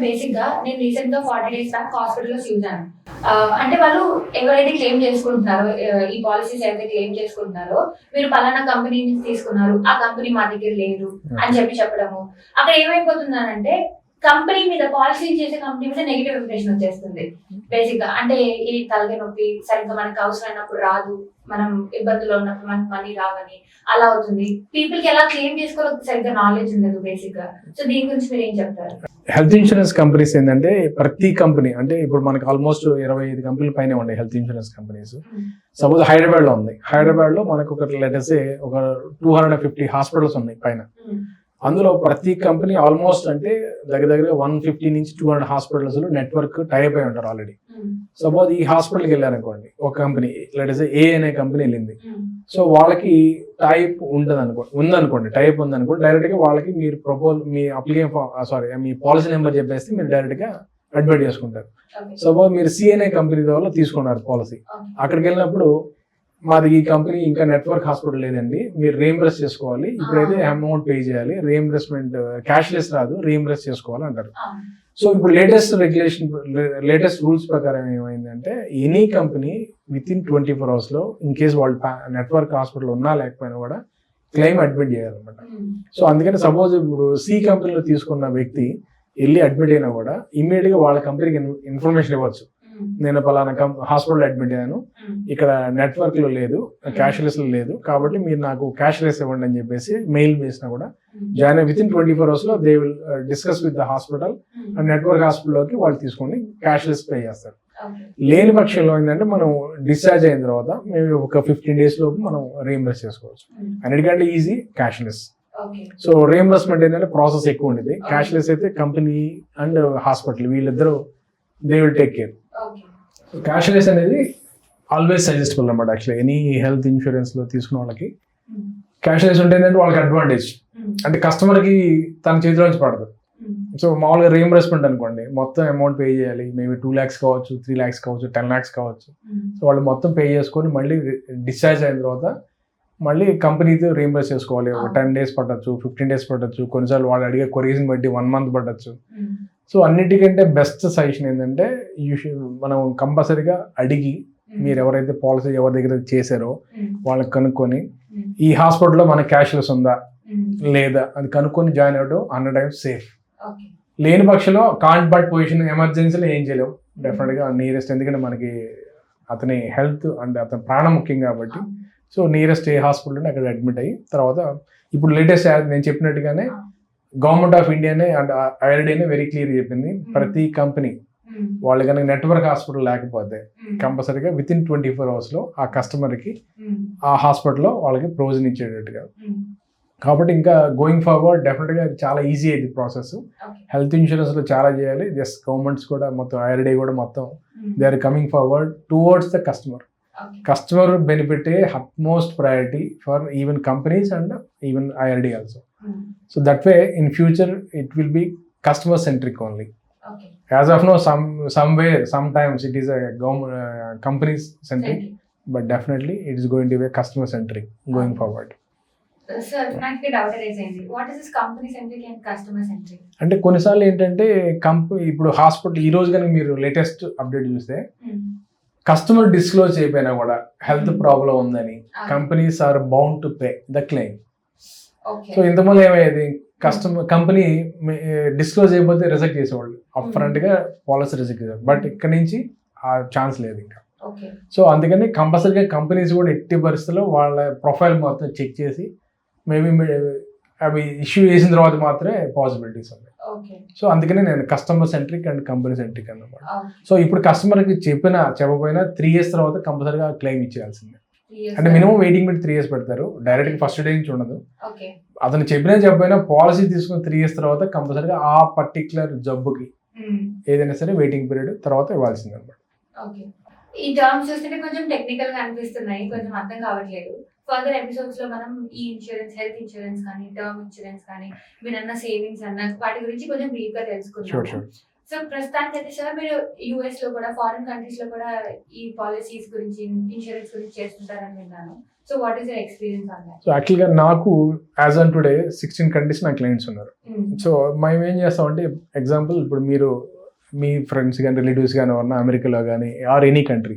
బేసిక్గా నేను రీసెంట్గా ఫార్టీ డేస్ బ్యాక్ హాస్పిటల్లో చూసాను ఆ, అంటే వాళ్ళు ఎవరైతే క్లెయిమ్ చేసుకుంటున్నారో ఈ పాలసీస్ ఏవైతే క్లెయిమ్ చేసుకుంటున్నారో మీరు పలానా కంపెనీ నుంచి తీసుకున్నారు ఆ కంపెనీ మా దగ్గర లేదు అని చెప్పి చెప్పడము. అక్కడ ఏమైపోతుందనంటే కంపెనీ మీద పాలసీ చేసే కంపెనీ మీద నెగిటివ్ ఇంప్రెషన్ వచ్చేస్తుంది. బేసిక్గా. అంటే ఈ తలకి నొప్పి సరిగ్గా మనకు అవసరమైనప్పుడు రాదు మనం ఇబ్బందుల్లో ఉన్నప్పుడు మనకు మనీ రావని అలా అవుతుంది. పీపుల్కి ఎలా క్లెయిమ్ చేసుకోవాలో సరిగ్గా నాలెడ్జ్ ఉండదు బేసిక్గా. సో దీని గురించి మీరు ఏం చెప్తారు? హెల్త్ ఇన్సూరెన్స్ కంపెనీస్ ఏంటంటే ప్రతి కంపెనీ అంటే ఇప్పుడు మనకి ఆల్మోస్ట్ ఇరవై ఐదు కంపెనీల పైన ఉన్నాయి హెల్త్ ఇన్సూరెన్స్ కంపెనీస్. సపోజ్ హైదరాబాద్లో ఉంది. హైదరాబాద్లో మనకు ఒక లెటర్స్ ఒక టూ హండ్రెడ్ ఫిఫ్టీ హాస్పిటల్స్ ఉన్నాయి పైన. అందులో ప్రతి కంపెనీ ఆల్మోస్ట్ అంటే దగ్గర దగ్గర వన్ ఫిఫ్టీ నుంచి టూ హండ్రెడ్ హాస్పిటల్స్లో నెట్వర్క్ టైప్ అయి ఉంటారు ఆల్రెడీ సపోజ్ ఈ హాస్పిటల్కి వెళ్ళారనుకోండి ఒక కంపెనీ లెటర్స్ ఏ అనే కంపెనీ వెళ్ళింది. సో వాళ్ళకి టైప్ ఉంటుంది అనుకోండి ఉందనుకోండి టైప్ ఉందనుకోండి డైరెక్ట్గా వాళ్ళకి మీరు ప్రపోజ్ మీ అప్లికేషన్ సారీ మీ పాలసీ నెంబర్ చెప్పేస్తే మీరు డైరెక్ట్గా అడ్మిట్ చేసుకుంటారు. సపోజ్ మీరు సిఎన్ఏ కంపెనీ ద్వారా తీసుకున్నారు పాలసీ అక్కడికి వెళ్ళినప్పుడు మాది ఈ కంపెనీ ఇంకా నెట్వర్క్ హాస్పిటల్ లేదండి మీరు రీఎంబర్స్ చేసుకోవాలి. ఇప్పుడైతే అమౌంట్ పే చేయాలి. రీఎంబర్స్మెంట్ క్యాష్లెస్ రాదు రీఎంబర్స్ చేసుకోవాలి అంటారు. సో ఇప్పుడు లేటెస్ట్ రెగ్యులేషన్ లేటెస్ట్ రూల్స్ ప్రకారం ఏమైందంటే any company with in twenty four అవర్స్లో ఇన్ కేస్ వాళ్ళు నెట్వర్క్ హాస్పిటల్ ఉన్నా లేకపోయినా కూడా క్లెయిమ్ అడ్మిట్ చేయాలన్నమాట. సో అందుకని సపోజ్ ఇప్పుడు సి కంపెనీలో తీసుకున్న వ్యక్తి వెళ్ళి అడ్మిట్ అయినా కూడా ఇమీడియట్గా వాళ్ళ కంపెనీకి ఇన్ఫర్మేషన్ ఇవ్వచ్చు. నేను పలానా హాస్పిటల్ అడ్మిట్ అయ్యాను. ఇక్కడ నెట్వర్క్లో లేదు. క్యాష్లెస్ లేదు. కాబట్టి మీరు నాకు క్యాష్లెస్ ఇవ్వండి అని చెప్పేసి మెయిల్ చేసినా కూడా join with in twenty four అవర్స్లో they will discuss with the hospital and network హాస్పిటల్లోకి వాళ్ళు తీసుకొని క్యాష్లెస్ పే చేస్తారు. లేని పక్షంలో ఏంటంటే మనం డిశ్చార్జ్ అయిన తర్వాత మేము ఒక ఫిఫ్టీన్ డేస్ లోపు మనం రీఎంబర్స్ చేసుకోవచ్చు. అన్నిటికంటే ఈజీ క్యాష్లెస్ సో రీఎంబర్స్మెంట్ ఏంటంటే ప్రాసెస్ ఎక్కువ ఉండేది. క్యాష్లెస్ అయితే కంపెనీ అండ్ హాస్పిటల్ వీళ్ళిద్దరూ they will take care cashless అనేది ఆల్వేస్ సజెస్టబుల్ అనమాట యాక్చువల్లీ ఎనీ హెల్త్ ఇన్సూరెన్స్లో తీసుకున్న వాళ్ళకి క్యాష్లెస్ ఉంటే ఏంటంటే వాళ్ళకి అడ్వాంటేజ్ అంటే కస్టమర్కి తన చేతిలోంచి పడదు. సో మామూలుగా రీఎంబర్స్మెంట్ అనుకోండి మొత్తం అమౌంట్ పే చేయాలి. మేబీ టూ ల్యాక్స్ కావచ్చు త్రీ ల్యాక్స్ కావచ్చు టెన్ ల్యాక్స్ కావచ్చు. సో వాళ్ళు మొత్తం పే చేసుకొని మళ్ళీ డిశ్చార్జ్ అయిన తర్వాత మళ్ళీ కంపెనీతో రీఎంబర్స్ చేసుకోవాలి. ఒక టెన్ డేస్ పట్టచ్చు ఫిఫ్టీన్ డేస్ పట్టచ్చు. కొన్నిసార్లు వాళ్ళు అడిగే కొరీస్ని బట్టి వన్ మంత్ పట్టచ్చు. సో అన్నిటికంటే బెస్ట్ సజెషన్ ఏంటంటే యూ మనం కంపల్సరీగా అడిగి మీరు ఎవరైతే పాలసీ ఎవరి దగ్గర చేశారో వాళ్ళకి కనుక్కొని ఈ హాస్పిటల్లో మన క్యాష్లెస్ ఉందా? లేదా? అది కనుక్కొని జాయిన్ అవ్వడం హండ్రెడ్ టైమ్స్ సేఫ్. లేని పక్షంలో కాంట్ బట్ పొజిషన్ ఎమర్జెన్సీలో ఏం చేయలేము డెఫినెట్గా నియరెస్ట్ ఎందుకంటే మనకి అతని హెల్త్ అండ్ అతని ప్రాణం ముఖ్యం కాబట్టి. సో నియరెస్ట్ ఏ హాస్పిటల్ అక్కడ అడ్మిట్ అయ్యి తర్వాత ఇప్పుడు లేటెస్ట్ నేను చెప్పినట్టుగానే గవర్నమెంట్ ఆఫ్ ఇండియానే అండ్ ఐఆర్డీనే వెరీ క్లియర్ చెప్పింది. ప్రతి కంపెనీ వాళ్ళు కనుక నెట్వర్క్ హాస్పిటల్ లేకపోతే కంపల్సరీగా విత్ ఇన్ ట్వంటీ ఫోర్ అవర్స్లో ఆ కస్టమర్కి ఆ హాస్పిటల్లో వాళ్ళకి ప్రొవిజన్ ఇచ్చేటట్టుగా కాబట్టి ఇంకా గోయింగ్ ఫార్వర్డ్ డెఫినెట్గా చాలా ఈజీ అయింది ప్రాసెస్ హెల్త్ ఇన్సూరెన్స్లో చాలా చేయాలి. జస్ట్ గవర్నమెంట్స్ కూడా మొత్తం ఐఆర్డీ కూడా మొత్తం they are coming forward towards the customer customer benefit utmost priority for even companies and even IRD also so that way in future it will be customer centric only as of now some some way sometimes it is government companies centric but definitely it is going to be customer centric going forward అంటే కొన్నిసార్లు ఏంటంటే company ఇప్పుడు hospital ఈ రోజు కనుక మీరు latest update చూస్తే customer disclose చేయకపోయినా కూడా హెల్త్ ప్రాబ్లం ఉందని companies are bound to pay the claim so ఇంతమంది ఏమయ్యేది? కస్టమర్ కంపెనీ డిస్క్లోజ్ అయిపోతే రిజెక్ట్ చేసేవాళ్ళు. అప్ ఫ్రంట్గా పాలసీ రిజెక్ట్ చేసేవాళ్ళు. బట్ ఇక్కడ నుంచి ఆ ఛాన్స్ లేదు ఇంకా. సో అందుకని కంపల్సరీగా కంపెనీస్ కూడా ఎట్టి పరిస్థితుల్లో వాళ్ళ ప్రొఫైల్ మొత్తం చెక్ చేసి మేబీ అవి ఇష్యూ చేసిన తర్వాత మాత్రమే పాసిబిలిటీస్ ఉన్నాయి. సో అందుకనే నేను customer centric and company centric అన్నమాట. సో ఇప్పుడు కస్టమర్కి చెప్పిన చెప్పకపోయినా త్రీ ఇయర్స్ తర్వాత కంపల్సరీగా క్లెయిమ్ ఇచ్చేయాల్సిందే. అంటే మినిమం వెయిటింగ్ పెట్టి త్రీ ఇయర్స్ పెడతారు. డైరెక్ట్ ఫస్ట్ డే నుంచి ఉండదు. ఓకే అతను చెప్పినా చెప్పకపోయినా పాలసీ తీసుకున్న త్రీ ఇయర్స్ తర్వాత కంపల్సరీగా ఆ పర్టికులర్ జబ్బుకి ఏదైనా సరే వెయిటింగ్ పీరియడ్ తర్వాత ఇవ్వాల్సింది అనమాట ఈ టర్మ్స్ చూస్తుంటే కొంచెం టెక్నికల్గా అనిపిస్తున్నాయి. కొంచెం అర్థం కావట్లేదు. ఫర్దర్ ఎపిసోడ్స్లో మనం ఈ ఇన్సూరెన్స్ హెల్త్ ఇన్సూరెన్స్ కానీ టర్మ్ ఇన్సూరెన్స్ కానీ మీరు అన్న సేవింగ్స్ అన్న వాటి గురించి కొంచెం బ్రీఫ్గా తెలుసుకుందాం సో ప్రస్తుతానికి అయితే సార్ మీరు యుఎస్లో కూడా ఫారిన్ కంట్రీస్లో కూడా ఈ పాలసీస్ గురించి ఇన్సూరెన్స్ గురించి చేస్తుంటారని విన్నాను. So what is your experience on so యాక్చువల్గా నాకు as on today sixteen countries నా క్లయింట్స్ ఉన్నారు. సో మేము ఏం చేస్తామంటే ఎగ్జాంపుల్ ఇప్పుడు మీరు మీ ఫ్రెండ్స్ కానీ రిలేటివ్స్ కానీ ఉన్న అమెరికాలో కానీ ఆర్ ఎనీ కంట్రీ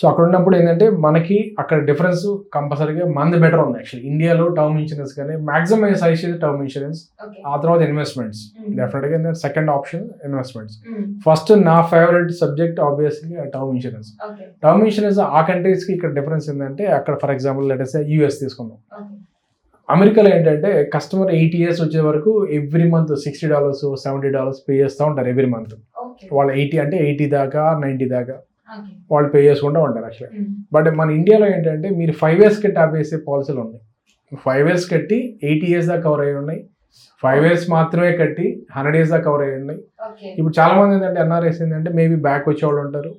సో అక్కడ ఉన్నప్పుడు ఏంటంటే మనకి అక్కడ డిఫరెన్స్ కంపల్సరీగా మంది బెటర్ ఉంది యాక్చువల్లీ ఇండియాలో టర్మ్ ఇన్సూరెన్స్ కానీ మాక్సిమం సైజ్ టర్మ్ ఇన్సూరెన్స్ ఆ తర్వాత ఇన్వెస్ట్మెంట్స్ డెఫినెట్గా సెకండ్ ఆప్షన్ ఇన్వెస్ట్మెంట్స్. ఫస్ట్ నా favourite subject obviously term insurance term insurance ఆ కంట్రీస్కి ఇక్కడ డిఫరెన్స్ ఏంటంటే అక్కడ ఫర్ ఎగ్జాంపుల్ లెటర్స్ యూఎస్ తీసుకుందాం. అమెరికాలో ఏంటంటే కస్టమర్ ఎయిట్ ఇయర్స్ వచ్చే వరకు every month sixty dollars seventy dollars pay చేస్తూ ఉంటారు ఎవ్రీ మంత్ వాళ్ళు ఎయిటీ అంటే ఎయిటీ దాకా నైంటీ దాకా. వాళ్ళు పే చేసుకుంటూ ఉంటారు యాక్చువల్లీ బట్ మన ఇండియాలో ఏంటంటే మీరు ఫైవ్ ఇయర్స్ కట్టి ఆపేసే పాలసీలు ఉన్నాయి. ఫైవ్ ఇయర్స్ కట్టి ఎయిటీ ఇయర్స్ దాకా కవర్ అయ్యి ఉన్నాయి. ఫైవ్ ఇయర్స్ మాత్రమే కట్టి హండ్రెడ్ ఇయర్స్ దాకా కవర్ అయ్యి ఉన్నాయి. ఇప్పుడు చాలా మంది ఏంటంటే ఎన్ఆర్ఎస్ ఏంటంటే మేబీ బ్యాక్ వచ్చే వాళ్ళు ఉంటారు.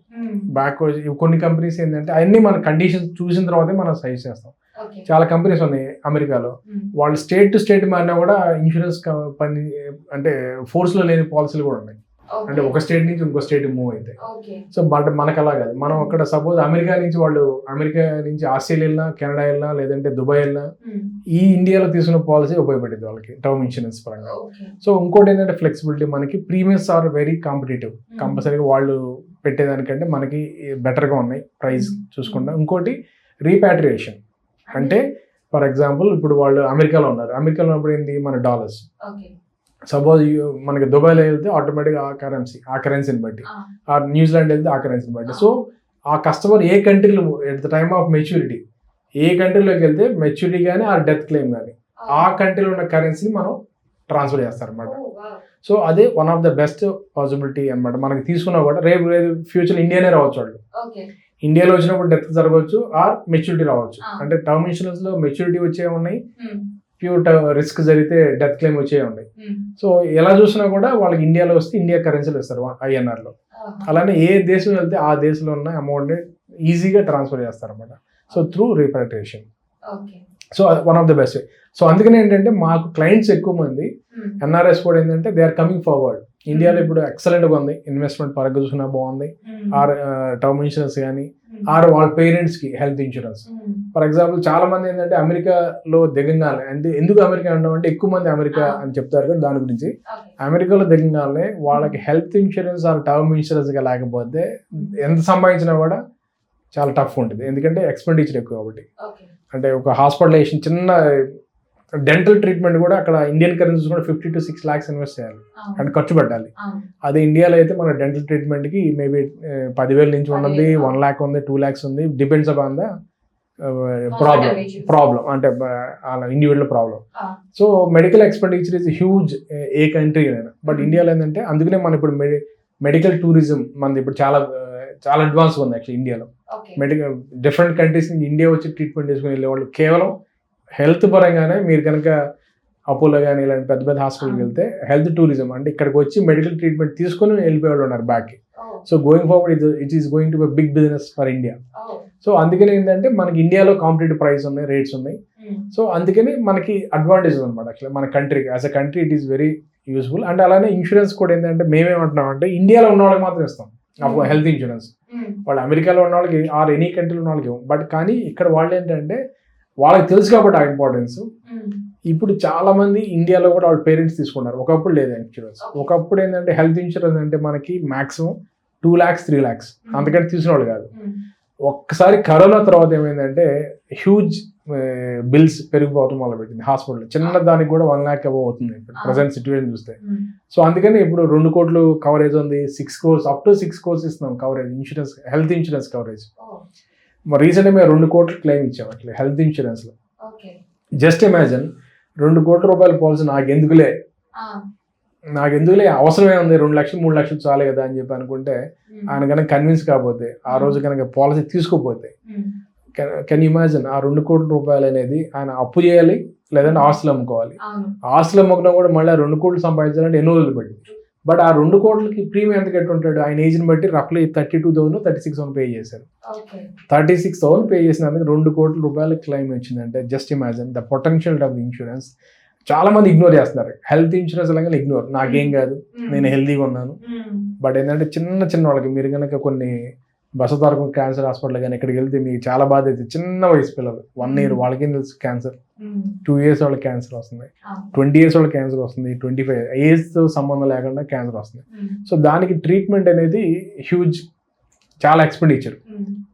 బ్యాక్ కొన్ని కంపెనీస్ ఏంటంటే అన్ని మన కండిషన్స్ చూసిన తర్వాతే మనం సైజ్ చేస్తాం. చాలా కంపెనీస్ ఉన్నాయి అమెరికాలో. వాళ్ళు స్టేట్ టు స్టేట్ మారినా కూడా ఇన్సూరెన్స్ పని అంటే ఫోర్స్లో లేని పాలసీలు కూడా ఉన్నాయి. అంటే ఒక స్టేట్ నుంచి ఇంకో స్టేట్ మూవ్ అయితే. ఓకే సో బట్ మనకు అలా కాదు. మనం అక్కడ సపోజ్ అమెరికా నుంచి వాళ్ళు అమెరికా నుంచి ఆస్ట్రేలియా వెళ్ళినా కెనడా వెళ్ళినా లేదంటే దుబాయ్ వెళ్ళినా ఈ ఇండియాలో తీసుకున్న పాలసీ ఉపయోగపడింది వాళ్ళకి టర్మ్ ఇన్సూరెన్స్ పరంగా. సో ఇంకోటి ఏంటంటే ఫ్లెక్సిబిలిటీ మనకి ప్రీమియమ్స్ ఆర్ వెరీ కాంపిటేటివ్ కంపల్సరీగా వాళ్ళు పెట్టేదానికంటే మనకి బెటర్గా ఉన్నాయి ప్రైస్ చూసుకుంటా. ఇంకోటి రీపాట్రియేషన్ అంటే ఫర్ ఎగ్జాంపుల్ ఇప్పుడు వాళ్ళు అమెరికాలో ఉన్నారు. అమెరికాలో ఉన్నప్పుడు ఏంటి మన డాలర్స్ సపోజ్ మనకి దుబాయ్లో వెళ్తే ఆటోమేటిక్గా ఆ కరెన్సీ ఆ కరెన్సీని బట్టి. ఆ. న్యూజిలాండ్ వెళ్తే ఆ కరెన్సీని బట్టి. సో ఆ కస్టమర్ ఏ కంట్రీలో at the time of maturity ఏ కంట్రీలోకి వెళ్తే మెచ్యూరిటీ కానీ ఆ డెత్ క్లెయిమ్ కానీ ఆ. కంట్రీలో ఉన్న కరెన్సీని మనం ట్రాన్స్ఫర్ చేస్తారన్నమాట. సో అదే one of the best possibility అన్నమాట. మనకి తీసుకున్నా కూడా రేపు రేపు ఫ్యూచర్ ఇండియానే రావచ్చు వాళ్ళు. ఇండియాలో వచ్చినప్పుడు డెత్ జరగవచ్చు ఆర్ మెచ్యూరిటీ రావచ్చు. అంటే టర్మ్ ఇన్సూరెన్స్లో మెచ్యూరిటీ వచ్చే ఉన్నాయి. ప్యూర్ రిస్క్ జరిగితే డెత్ క్లెయిమ్ వచ్చే ఉన్నాయి సో ఎలా చూసినా కూడా వాళ్ళకి ఇండియాలో వస్తే ఇండియా కరెన్సీలో ఇస్తారు ఐఎన్ఆర్లో. అలానే ఏ దేశం వెళ్తే ఆ దేశంలో ఉన్న అమౌంట్ ఈజీగా ట్రాన్స్ఫర్ చేస్తారు అనమాట so through repatriation so one of the best so అందుకని ఏంటంటే మాకు క్లయింట్స్ ఎక్కువ మంది ఎన్ఆర్ఎస్ కూడా ఏంటంటే దే ఆర్ కమింగ్ ఫార్వర్డ్ ఇండియాలో ఇప్పుడు ఎక్సలెంట్గా ఉంది. ఇన్వెస్ట్మెంట్ పరంగా చూసినా బాగుంది. ఆర్ టర్మ్ ఇన్సూరెన్స్ కానీ ఆర్ వాళ్ళ పేరెంట్స్కి హెల్త్ ఇన్సూరెన్స్ ఫర్ ఎగ్జాంపుల్ చాలా మంది ఏంటంటే అమెరికాలో దిగంగానే అంటే ఎందుకు అమెరికా అనడం అంటే ఎక్కువ మంది అమెరికా అని చెప్తారు కదా దాని గురించి. అమెరికాలో దిగంగానే వాళ్ళకి హెల్త్ ఇన్సూరెన్స్ ఆర్ టర్మ్ ఇన్సూరెన్స్గా లేకపోతే ఎంత సంపాదించినా కూడా చాలా టఫ్ ఉంటుంది. ఎందుకంటే ఎక్స్పెండిచర్ ఎక్కువ కాబట్టి. అంటే ఒక హాస్పిటలైజేషన్ చిన్న డెంటల్ ట్రీట్మెంట్ కూడా అక్కడ ఇండియన్ కరెన్సీస్ కూడా fifty to six lakhs invest చేయాలి. అంటే ఖర్చు పెట్టాలి. అదే ఇండియాలో అయితే మన డెంటల్ ట్రీట్మెంట్కి మేబీ పదివేల నుంచి ఉన్నది. వన్ ల్యాక్ ఉంది టూ ల్యాక్స్ ఉంది depends upon the problem. Problem అంటే అలా individual problem. So medical expenditure is huge a country అయినా. బట్. ఇండియాలో ఏంటంటే అందుకనే మనం ఇప్పుడు మెడికల్ టూరిజం మనది ఇప్పుడు చాలా చాలా అడ్వాన్స్ ఉంది యాక్చువల్లీ ఇండియాలో మెడికల్ డిఫరెంట్ కంట్రీస్ నుంచి ఇండియా వచ్చి ట్రీట్మెంట్ చేసుకుని వెళ్ళేవాళ్ళు కేవలం హెల్త్ పరంగానే మీరు కనుక అపోలో కానీ ఇలాంటి పెద్ద పెద్ద హాస్పిటల్కి. వెళ్తే హెల్త్ టూరిజం అంటే ఇక్కడికి వచ్చి మెడికల్ ట్రీట్మెంట్ తీసుకొని వెళ్ళిపోయేవాళ్ళు ఉన్నారు బ్యాక్కి. So going forward it it is going to big business for India. So అందుకని ఏంటంటే మనకి ఇండియాలో కాంపిటేటివ్ ప్రైస్ ఉన్నాయి రేట్స్ ఉన్నాయి. సో అందుకని మనకి అడ్వాంటేజ్ అనమాట యాక్చువల్లీ మన కంట్రీకి as a country it is very useful and అలానే ఇన్సూరెన్స్ కూడా ఏంటంటే మేమేమంటున్నాం అంటే ఇండియాలో ఉన్న వాళ్ళకి మాత్రం ఇస్తాం. హెల్త్ ఇన్సూరెన్స్ వాళ్ళు అమెరికాలో ఉన్న వాళ్ళకి ఆర్ ఎనీ కంట్రీలో ఉన్న వాళ్ళకి బట్ కానీ ఇక్కడ వాళ్ళు ఏంటంటే వాళ్ళకి తెలుసు కాబట్టి ఆ ఇంపార్టెన్స్ ఇప్పుడు చాలా మంది ఇండియాలో కూడా వాళ్ళ పేరెంట్స్ తీసుకున్నారు. ఒకప్పుడు లేదు ఇన్సూరెన్స్. ఒకప్పుడు ఏంటంటే హెల్త్ ఇన్సూరెన్స్ అంటే మనకి maximum two lakhs three lakhs అంతకంటే తీసుకునే వాళ్ళు కాదు. ఒక్కసారి కరోనా తర్వాత ఏమైందంటే హ్యూజ్ బిల్స్ పెరిగిపోవటం మొదలుపెట్టింది హాస్పిటల్ చిన్న దానికి కూడా వన్ ల్యాక్ అబౌ అవుతుంది ప్రజెంట్ సిచ్యువేషన్ చూస్తే. సో అందుకని ఇప్పుడు రెండు కోట్లు కవరేజ్ ఉంది. Six crores up to six crores ఇస్తున్నాం coverage insurance health insurance coverage రీసెంట్గా మేము రెండు కోట్లు క్లెయిమ్ ఇచ్చాం అట్లా హెల్త్ ఇన్సూరెన్స్లో జస్ట్ ఇమాజిన్ రెండు కోట్ల రూపాయల పాలసీ నాకు ఎందుకులే నాకు ఎందుకులే అవసరమే ఉంది రెండు లక్షలు మూడు లక్షలు చాలే కదా అని చెప్పి అనుకుంటే ఆయన కనుక కన్విన్స్ కాకపోతే ఆ రోజు కనుక పాలసీ తీసుకోపోతే కెన్ ఇమాజిన్ ఆ రెండు కోట్ల రూపాయలు అనేది ఆయన అప్పు చేయాలి లేదంటే ఆస్తులు అమ్ముకోవాలి. ఆస్తులు అమ్ముకున్నా కూడా మళ్ళీ రెండు కోట్లు సంపాదించాలంటే ఎన్నో రోజులు పట్టింది? బట్ ఆ రెండు కోట్లకి ప్రీమియం ఎంత కట్టి ఉంటాడు ఆయన ఏజ్ని బట్టి రఫ్లీ thirty two thousand thirty six thousand pay చేశారు. థర్టీ సిక్స్ థౌసండ్ పే చేసినందుకు రెండు కోట్ల రూపాయలు క్లెయిమ్ వచ్చిందంటే just imagine the potential of insurance. చాలా మంది ఇగ్నోర్ చేస్తున్నారు. హెల్త్ ఇన్సూరెన్స్ అలాగే ఇగ్నోర్. నాకేం కాదు. నేను హెల్తీగా ఉన్నాను. బట్ ఏంటంటే చిన్న చిన్న వాళ్ళకి మీరు కనుక కొన్ని బసతారకం క్యాన్సర్ హాస్పిటల్ కానీ ఎక్కడికి వెళ్తే మీకు చాలా బాధ అయితే చిన్న వయసు పిల్లలు. One year Hmm. వాళ్ళకి తెలుసు క్యాన్సర్ టూ ఇయర్స్ వాళ్ళకి క్యాన్సర్ వస్తుంది. ట్వంటీ ఇయర్స్ వాళ్ళకి క్యాన్సర్ వస్తుంది. ట్వంటీ ఫైవ్ ఏజ్తో సంబంధం లేకుండా క్యాన్సర్ వస్తుంది. సో దానికి ట్రీట్మెంట్ అనేది హ్యూజ్ చాలా ఎక్స్పెండిచర్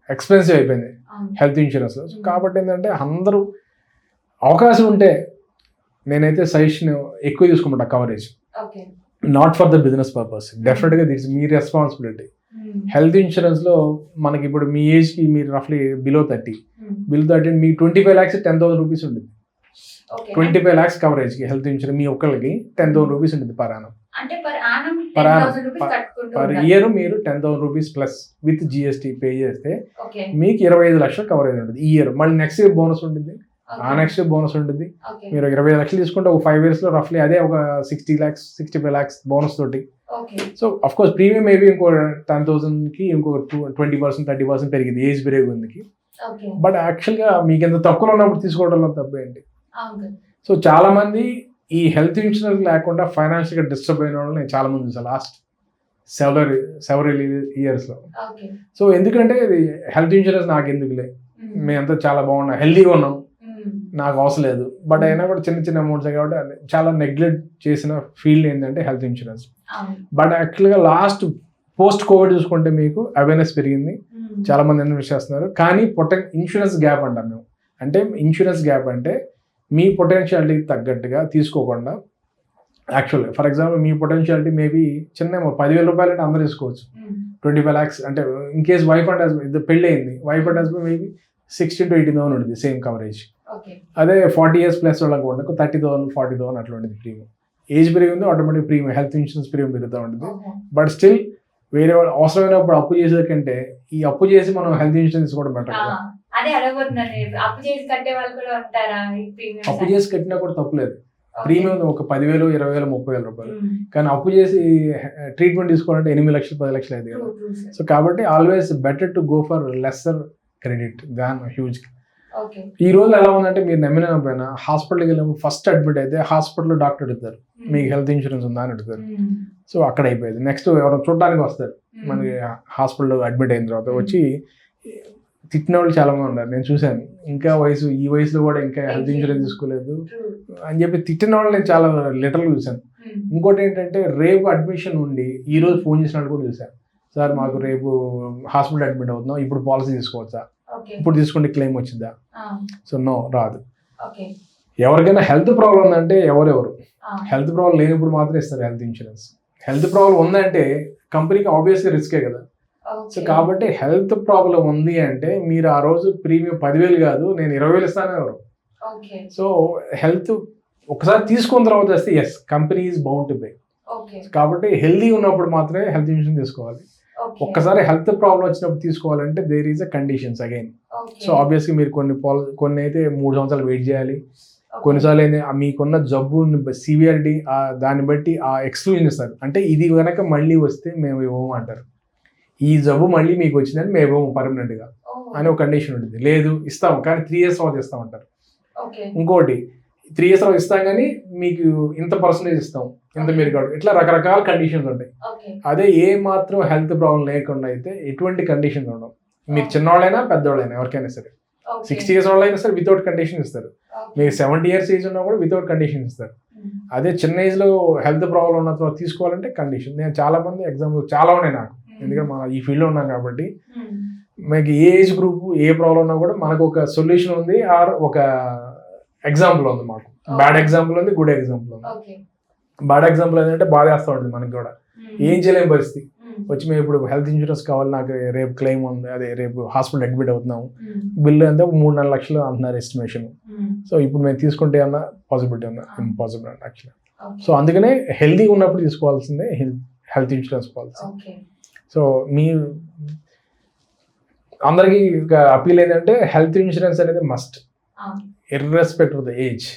ఎక్స్పెన్సివ్ అయిపోయింది. హెల్త్ ఇన్సూరెన్స్ సో కాబట్టి ఏంటంటే అందరూ అవకాశం ఉంటే నేనైతే సజెషన్ ఎక్కువ తీసుకుంటా coverage not for the business purpose డెఫినెట్గా దిట్స్ మీ రెస్పాన్సిబిలిటీ హెల్త్ ఇన్సూరెన్స్లో మనకి ఇప్పుడు మీ ఏజ్కి మీరు రఫ్లీ బిలో థర్టీ బిలో థర్టీ మీ twenty five lakhs ten thousand rupees ఉంటుంది. ట్వంటీ ఫైవ్ ల్యాక్స్ కవరేజ్కి హెల్త్ ఇన్సూరెన్స్ మీ ఒక్కరికి టెన్ థౌసండ్ రూపీస్ ఉంటుంది పర్ అంటే పర్ పర్. ఇయర్ మీరు ten thousand rupees plus with GST pay చేస్తే మీకు ఇరవై ఐదు లక్షలు కవరేజ్ ఉంటుంది ఈ ఇయర్ మళ్ళీ నెక్స్ట్ ఇయర్ బోనస్ ఉంటుంది. ఆ. నెక్స్ట్ ఇయర్ బోనస్ ఉంటుంది. మీరు ఇరవై ఐదు లక్షలు తీసుకుంటే ఒక ఫైవ్ ఇయర్స్లో రఫ్లీ అదే ఒక sixty lakhs sixty five lakhs bonus తోటి so of course premium maybe ఇంకో టెన్ థౌసండ్కి ఇంకొక two twenty percent thirty percent పెరిగింది ఏజ్ పెరిగింది ఓకే బట్ యాక్చువల్గా మీకు ఎంత తక్కువ ఉన్నప్పుడు తీసుకోవడంలో తప్పేంటి అవును కదా. సో చాలా మంది ఈ హెల్త్ ఇన్సూరెన్స్ లేకుండా ఫైనాన్షియల్గా డిస్టర్బ్ అయిన వాళ్ళు నేను చాలా మంది చూసాను లాస్ట్ సెవెరల్ సెవెరల్ ఇయర్స్లో సో ఎందుకంటే ఇది హెల్త్ ఇన్సూరెన్స్ నాకు ఎందుకులే మేమంతా చాలా బాగున్నాం హెల్తీగా ఉన్నాం. ఉమ్, నాకు అవసరం లేదు. బట్ అయినా కూడా చిన్న చిన్న అమౌంట్స్ కాబట్టి చాలా నెగ్లెక్ట్ చేసిన ఫీల్డ్ ఏంటంటే హెల్త్ ఇన్సూరెన్స్ బట్ యాక్చువల్గా లాస్ట్ పోస్ట్ కోవిడ్ చూసుకుంటే మీకు అవేర్నెస్ పెరిగింది. చాలా మంది ఇన్వెస్ట్ చేస్తున్నారు? కానీ పొటెన్ ఇన్సూరెన్స్ గ్యాప్ అంటాం మేము. అంటే ఇన్సూరెన్స్ గ్యాప్ అంటే మీ పొటెన్షియాలిటీకి తగ్గట్టుగా తీసుకోకుండా యాక్చువల్గా ఫర్ ఎగ్జాంపుల్ మీ పొటెన్షియాలిటీ మేబీ చిన్న పదివేల రూపాయలు అంటే అందరూ తీసుకోవచ్చు ట్వంటీ ఫైవ్ ల్యాక్స్ అంటే in case wife and husband పెళ్ళి అయింది wife and husband maybe sixteen to eighteen thousand ఉంటుంది సేమ్ కవరేజ్ అదే ఫార్టీ ఇయర్స్ ప్లస్ వాళ్ళకి ఉండకు థర్టీ థౌసండ్ ఫార్టీ థౌసండ్ అట్లా ఉంటుంది ప్రీమియం ఏజ్ పెరిగింది automatic premium health insurance premium పెరుగుతూ ఉంటుంది. బట్ స్టిల్ వేరే వాళ్ళు అవసరమైనప్పుడు అప్పు చేసే కంటే ఈ అప్పు చేసి మనం హెల్త్ ఇన్సూరెన్స్ తీసుకోవడం బెటర్ నేను. అప్పు చేసి కట్టే వాళ్ళు కూడా ఉంటారా ఈ ప్రీమియం అప్పు చేసి కట్టినా కూడా తప్పులేదు ప్రీమియం ఒక పదివేలు ఇరవై వేలు ముప్పై వేల రూపాయలు కానీ అప్పు చేసి ట్రీట్మెంట్ తీసుకోవాలంటే ఎనిమిది లక్షలు పది లక్షలు కదా. సో కాబట్టి always better to go for lesser credit than huge ఈ రోజు ఎలా ఉందంటే మీరు నమ్మిన నమ్మకపోయినా హాస్పిటల్కి వెళ్ళినప్పుడు ఫస్ట్ అడ్మిట్ అయితే హాస్పిటల్లో డాక్టర్ అడుగుతారు మీకు హెల్త్ ఇన్సూరెన్స్ ఉందా? అని అడుగుతారు. సో అక్కడ అయిపోయింది. నెక్స్ట్ ఎవరైనా చూడడానికి వస్తారు. మనకి హాస్పిటల్లో అడ్మిట్ అయిన తర్వాత వచ్చి తిట్టిన వాళ్ళు చాలా మంది ఉన్నారు. నేను చూశాను. ఇంకా వయసు ఈ వయసులో కూడా ఇంకా హెల్త్ ఇన్సూరెన్స్ తీసుకోలేదు అని చెప్పి తిట్టిన వాళ్ళు నేను చాలా లిటరల్గా చూశాను. ఇంకోటి ఏంటంటే రేపు అడ్మిషన్ ఉండి ఈ రోజు ఫోన్ చేసిన వాళ్ళు కూడా చూశాను. సార్ మాకు రేపు హాస్పిటల్ అడ్మిట్ అవుతున్నాం. ఇప్పుడు పాలసీ తీసుకోవచ్చా? ఇప్పుడు తీసుకుంటే క్లెయిమ్ వచ్చిందా సో నో రాదు. ఎవరికైనా హెల్త్ ప్రాబ్లం ఉందంటే ఎవరెవరు? హెల్త్ ప్రాబ్లం లేనప్పుడు మాత్రం ఇస్తారు హెల్త్ ఇన్సూరెన్స్ హెల్త్ ప్రాబ్లం ఉందంటే కంపెనీకి ఆబ్వియస్గా రిస్కే కదా. సో కాబట్టి హెల్త్ ప్రాబ్లం ఉంది అంటే మీరు ఆ రోజు ప్రీమియం పదివేలు కాదు నేను ఇరవై వేలు ఇస్తాను ఎవరు సో హెల్త్ ఒకసారి తీసుకున్న తర్వాత వస్తే yes company is bound to pay కాబట్టి హెల్తీ ఉన్నప్పుడు మాత్రమే హెల్త్ ఇన్సూరెన్స్ తీసుకోవాలి. ఒక్కసారి హెల్త్ ప్రాబ్లం వచ్చినప్పుడు తీసుకోవాలంటే there is a conditions again so ఆబ్వియస్గా మీరు కొన్ని పాల కొన్ని అయితే మూడు సంవత్సరాలు వెయిట్ చేయాలి. కొన్నిసార్లు ఆ మీకున్న జబ్బు సివియారిటీ దాన్ని బట్టి ఆ ఎక్స్క్లూజన్ ఇస్తారు. అంటే ఇది కనుక మళ్ళీ వస్తే మేము ఇవ్వము అంటారు. ఈ జబ్బు మళ్ళీ మీకు వచ్చిందని మేము ఇవ్వము పర్మనెంట్గా అని ఒక కండిషన్ ఉంటుంది. లేదు ఇస్తాం కానీ త్రీ ఇయర్స్ తర్వాత ఇస్తాం అంటారు ఓకే ఇంకోటి త్రీ ఇయర్స్ తర్వాత ఇస్తాం కానీ మీకు ఇంత పర్సంటేజ్ ఇస్తాం. ఇంత మీరు కాదు. ఇట్లా రకరకాల కండిషన్స్ ఉంటాయి. అదే ఏ మాత్రం హెల్త్ ప్రాబ్లం లేకుండా అయితే ఎటువంటి కండిషన్స్ ఉండవు. మీరు చిన్నవాళ్ళైనా పెద్దవాళ్ళైనా ఎవరికైనా సరే. సిక్స్టీ ఇయర్స్ వాళ్ళైనా సరే వితౌట్ కండిషన్ ఇస్తారు. మీకు సెవెంటీ ఇయర్స్ ఏజ్ ఉన్నా కూడా వితౌట్ కండిషన్ ఇస్తారు. అదే చిన్న ఏజ్లో హెల్త్ ప్రాబ్లం ఉన్న తర్వాత తీసుకోవాలంటే కండిషన్ నేను చాలా మంది ఎగ్జాంపుల్ చాలా ఉన్నాయి నాకు. ఎందుకంటే మన ఈ ఫీల్డ్లో ఉన్నాం కాబట్టి. మీకు ఏ ఏజ్ గ్రూప్ ఏ ప్రాబ్లం ఉన్నా కూడా మనకు ఒక సొల్యూషన్ ఉంది ఆర్ ఒక ఎగ్జాంపుల్ ఉంది మాకు. బ్యాడ్ ఎగ్జాంపుల్ ఉంది గుడ్ ఎగ్జాంపుల్ ఉంది. బ్యాడ్ ఎగ్జాంపుల్ ఏంటంటే బాధేస్తూ ఉంటుంది మనకి కూడా. ఏం చేయలేని పరిస్థితి. వచ్చి మేము ఇప్పుడు హెల్త్ ఇన్సూరెన్స్ కావాలి నాకు రేపు క్లెయిమ్ ఉంది అదే రేపు హాస్పిటల్ అడ్మిట్ అవుతున్నాము. బిల్లు ఎంత మూడు నాలుగు లక్షలు అంటున్నారు ఎస్టిమేషన్ సో ఇప్పుడు మేము తీసుకుంటే అన్న పాసిబిలిటీ ఉందా? ఇంపాసిబుల్ అండి యాక్చువల్లీ సో అందుకనే హెల్తీ ఉన్నప్పుడు తీసుకోవాల్సిందే health health insurance policy so మీ అందరికీ అపీల్ ఏంటంటే హెల్త్ ఇన్సూరెన్స్ అనేది must irrespective of the age